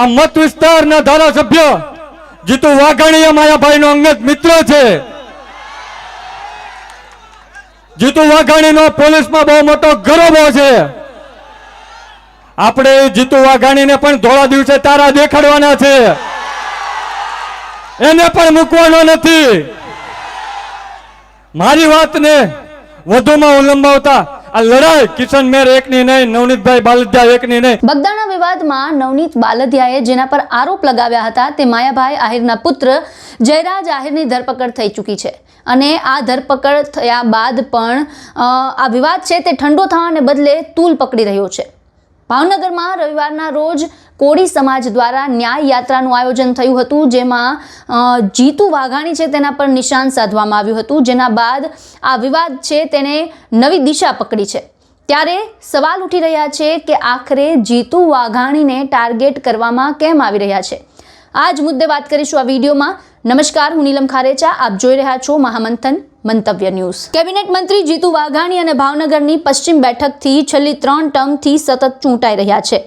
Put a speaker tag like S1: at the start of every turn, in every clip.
S1: આ મત વિસ્તારના ધારાસભ્ય જીતુ વાઘાણી માયાભાઈ નો અંગત મિત્ર છે. જીતુ વાઘાણી નો પોલીસમાં બહુ મોટો ગરબો છે. આપણે જીતુ વાઘાણીને પણ ધોળા દિવસે તારા દેખાડવાના છે. એને પણ મૂકવાનો નથી. મારી વાતને વધુમાં ઉલંબાવતા આ લડાઈ કિશન મેર એકની નહીં, નવનીતભાઈ બાલદિયા એકની નહીં.
S2: વિવાદમાં નવનીત બાલધિયાએ જેના પર આરોપ લગાવ્યા હતા તે માયાભાઈ આહિરના પુત્ર જયરાજ આહિરની ધરપકડ થઈ ચૂકી છે. અને આ ધરપકડ થયા બાદ પણ આ વિવાદ છે તે ઠંડો થવાને બદલે તૂલ પકડી રહ્યો છે. ભાવનગરમાં રવિવારના રોજ કોળી સમાજ દ્વારા ન્યાય યાત્રાનું આયોજન થયું હતું, જેમાં જીતુ વાઘાણી છે તેના પર નિશાન સાધવામાં આવ્યું હતું, જેના બાદ આ વિવાદ છે તેને નવી દિશા પકડી છે. ત્યારે સવાલ ઉઠી રહ્યા છે કે આખરે જીતુ વાઘાણીને ટાર્ગેટ કરવામાં કેમ આવી રહ્યા છે? આ જ મુદ્દે વાત કરીશું આ વિડીયોમાં. નમસ્કાર, હું નીલમ ખારેચા. આપ જોઈ રહ્યા છો મહામંથન મંતવ્ય ન્યૂઝ. કેબિનેટ મંત્રી જીતુ વાઘાણી અને ભાવનગરની પશ્ચિમ બેઠકથી છેલ્લી ત્રણ ટર્મથી સતત ચૂંટાઈ રહ્યા છે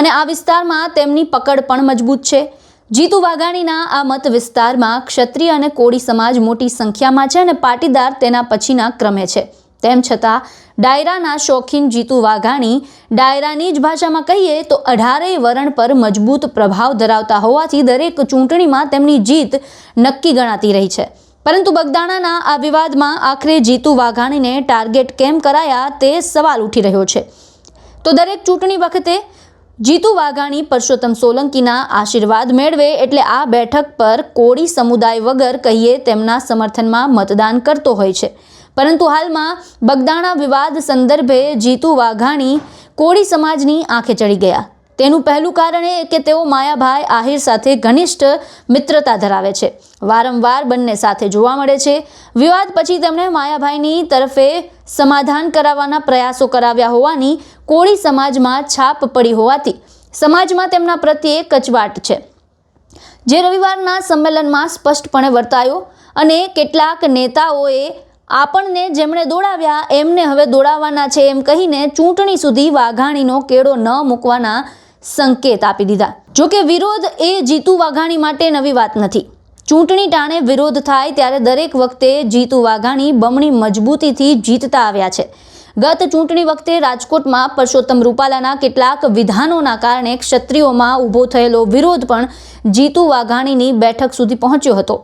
S2: અને આ વિસ્તારમાં તેમની પકડ પણ મજબૂત છે. જીતુ વાઘાણીના આ મત વિસ્તારમાં ક્ષત્રિય અને કોળી સમાજ મોટી સંખ્યામાં છે અને પાટીદાર તેના પછીના ક્રમે છે. તેમ છતાં, ડાયરાના શોખીન જીતુ વાઘાણી ડાયરાની જ ભાષામાં કહીએ તો અઢારેય વરણ પર મજબૂત પ્રભાવ ધરાવતા હોવાથી દરેક ચૂંટણીમાં તેમની જીત નક્કી ગણાતી રહી છે. પરંતુ બગદાણાના આ વિવાદમાં આખરે જીતુ વાઘાણીને ટાર્ગેટ કેમ કરાયા તે સવાલ ઉઠી રહ્યો છે. તો દરેક ચૂંટણી વખતે જીતુ વાઘાણી, પરસોત્તમ સોલંકીના આશીર્વાદ મેળવે એટલે આ બેઠક પર કોળી સમુદાય વગર કહીએ તેમના સમર્થનમાં મતદાન કરતો હોય છે. પરંતુ હાલમાં બગદાણા વિવાદ સંદર્ભે જીતુ વાઘાણી કોળી સમાજની આંખે ચડી ગયા. તેનું પહેલું કારણ એ કે તેઓ માયાભાઈ આહિર સાથે ઘનિષ્ઠ મિત્રતા ધરાવે છે. વારંવાર બંને સાથે જોવા મળે છે. વિવાદ પછી તેમણે માયાભાઈની તરફે સમાધાન કરાવવાના પ્રયાસો કરાવ્યા હોવાની કોળી સમાજમાં છાપ પડી હોવાથી સમાજમાં તેમના પ્રત્યે કચવાટ છે. જે રવિવારના સંમેલનમાં સ્પષ્ટપણે વર્તાયો અને કેટલાક નેતાઓએ આપણને જેમણે દોડાવ્યા, એમને હવે દોડાવવાના છે એમ કહીને ચૂંટણી સુધી વાઘાણીનો કેળો ન મૂકવાના સંકેત આપી દીધા. જોકે વિરોધ એ જીતુ વાઘાણી માટે નવી વાત નથી. ચૂંટણી ટાણે વિરોધ થાય ત્યારે દરેક વખતે જીતુ વાઘાણી બમણી મજબૂતીથી જીતતા આવ્યા છે. ગત ચૂંટણી વખતે રાજકોટમાં પરસોત્તમ રૂપાલાના કેટલાક વિધાનોના કારણે ક્ષત્રિયોમાં ઊભો થયેલો વિરોધ પણ જીતુ વાઘાણીની બેઠક સુધી પહોંચ્યો હતો.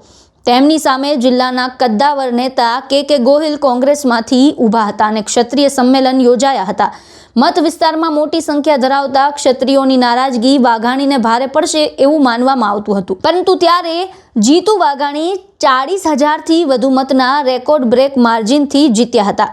S2: તેમની સામે જિલ્લાના કદ્દાવર નેતા કે કે ગોહિલ કોંગ્રેસમાંથી ઊભા હતા અને ક્ષત્રિય સંમેલન યોજાયા હતા. મત વિસ્તારમાં મોટી સંખ્યા ધરાવતા ક્ષત્રિયોની નારાજગી વાઘાણીને ભારે પડશે એવું માનવામાં આવતું હતું. પરંતુ ત્યારે જીતુ વાઘાણી ચાળીસ હજારથી વધુ મતના રેકોર્ડ બ્રેક માર્જિનથી જીત્યા હતા.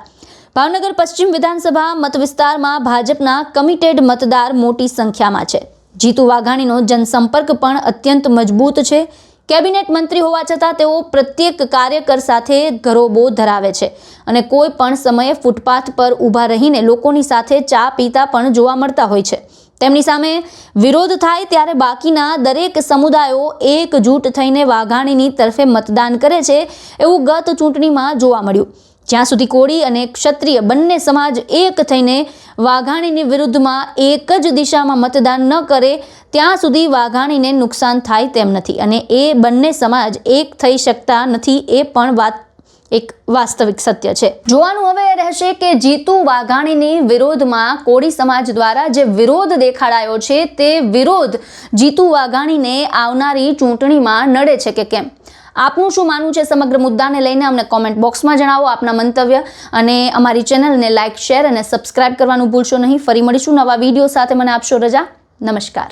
S2: ભાવનગર પશ્ચિમ વિધાનસભા મત વિસ્તારમાં ભાજપના કમિટેડ મતદાર મોટી સંખ્યામાં છે. જીતુ વાઘાણીનો જનસંપર્ક પણ અત્યંત મજબૂત છે. કેબિનેટ મંત્રી હોવા છતાં તેઓ પ્રત્યેક કાર્યકર સાથે ઘરોબો ધરાવે છે અને કોઈ પણ સમયે ફૂટપાથ પર ઊભા રહીને લોકોની સાથે ચા પીતા પણ જોવા મળતા હોય છે. તેમની સામે વિરોધ થાય ત્યારે બાકીના દરેક સમુદાયો એકજૂટ થઈને વાઘાણીની તરફે મતદાન કરે છે એવું ગત ચૂંટણીમાં જોવા મળ્યું. જ્યાં સુધી કોળી અને ક્ષત્રિય બંને સમાજ એક થઈને વાઘાણીની વિરુદ્ધમાં એક જ દિશામાં મતદાન ન કરે, ત્યાં સુધી વાઘાણીને નુકસાન થાય તેમ નથી અને એ બંને સમાજ એક થઈ શકતા નથી એ પણ વાત એક વાસ્તવિક સત્ય છે. જોવાનું હવે રહેશે કે જીતુ વાઘાણીની વિરોધમાં કોળી સમાજ દ્વારા જે વિરોધ દેખાડાયો છે તે વિરોધ જીતુ વાઘાણીને આવનારી ચૂંટણીમાં નડે છે કે કેમ? આપનું શું માનવું છે સમગ્ર મુદ્દાને લઈને? અમને કોમેન્ટ બોક્સમાં જણાવો આપના મંતવ્ય અને અમારી ચેનલને લાઇક શેર અને સબસ્ક્રાઇબ કરવાનું ભૂલશો નહીં. ફરી મળીશું નવા વીડિયો સાથે. મને આપશો રજા. નમસ્કાર.